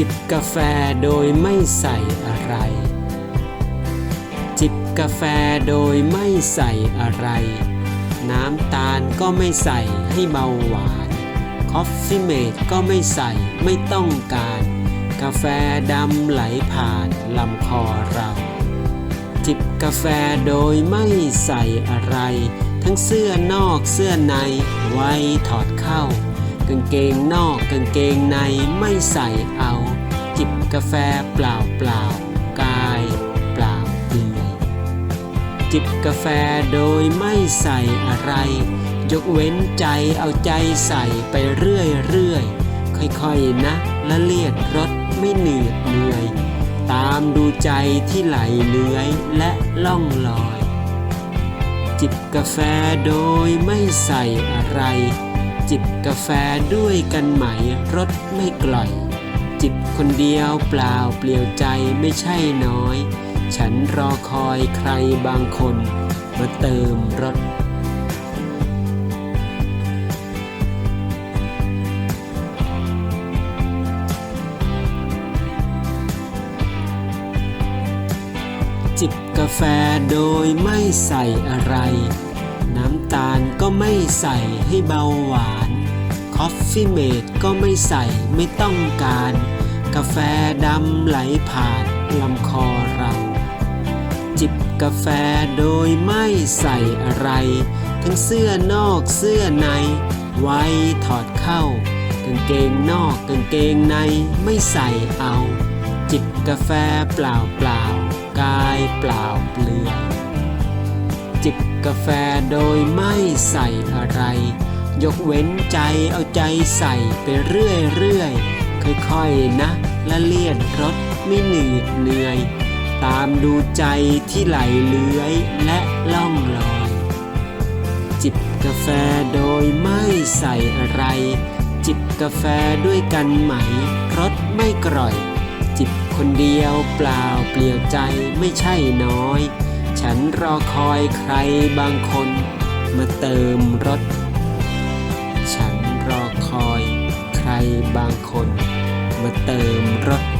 จิบกาแฟโดยไม่ใส่อะไร จิบกาแฟโดยไม่ใส่อะไร น้ำตาลก็ไม่ใส่ให้เบาหวาน คอฟฟี่เมดก็ไม่ใส่ไม่ต้องการ กาแฟดำไหลผ่านลำคอเรา จิบกาแฟโดยไม่ใส่อะไร ทั้งเสื้อนอกเสื้อใน ไว้ถอดเข้ากางเกงนอกกางเกงในไม่ใส่เอา กาแฟเปล่าเปล่ากายเปล่าเปลือยจิบกาแฟโดยไม่ใส่อะไร ยกเว้นใจเอาใจใส่ไปเรื่อยเรื่อยๆค่อยๆนะละเลียดรสไม่เหนื่อยเหนื่อย ตามดูใจที่ไหลเลื้อยและล่องลอย จิบกาแฟโดยไม่ใส่อะไร จิบกาแฟด้วยกันไหมรสไม่กล่อย จิบคนเดียวเปล่าเปลี่ยวใจไม่ใช่น้อย ฉันรอคอยใครบางคน มาเติมรสจิบกาแฟโดยไม่ใส่อะไร น้ำตาลก็ไม่ใส่ให้เบาหวาน คอฟฟี่เมดก็ไม่ใส่ไม่ต้องการ กาแฟดำไหลผ่านลำคอเรา จิบกาแฟโดยไม่ใส่อะไร ทั้งเสื้อนอกเสื้อใน ไว้ถอดเข้ากางเกงนอกกางเกงในไม่ใส่เอา จิบกาแฟเปล่าเปล่ากายเปล่าเปลือยจิบกาแฟโดยไม่ใส่อะไร ยกเว้นใจเอาใจใส่ไปเรื่อยเรื่อยๆค่อยๆนะละเลียดรสไม่เหนื่อยเหนื่อย ตามดูใจที่ไหลเลื้อยและล่องลอย จิบกาแฟโดยไม่ใส่อะไร จิบกาแฟด้วยกันไหมรสไม่กร่อย จิบคนเดียวเปล่าเปลี่ยวใจไม่ใช่น้อย ฉันรอคอยใครบางคน มาเติมรส บางคน มาเติมรส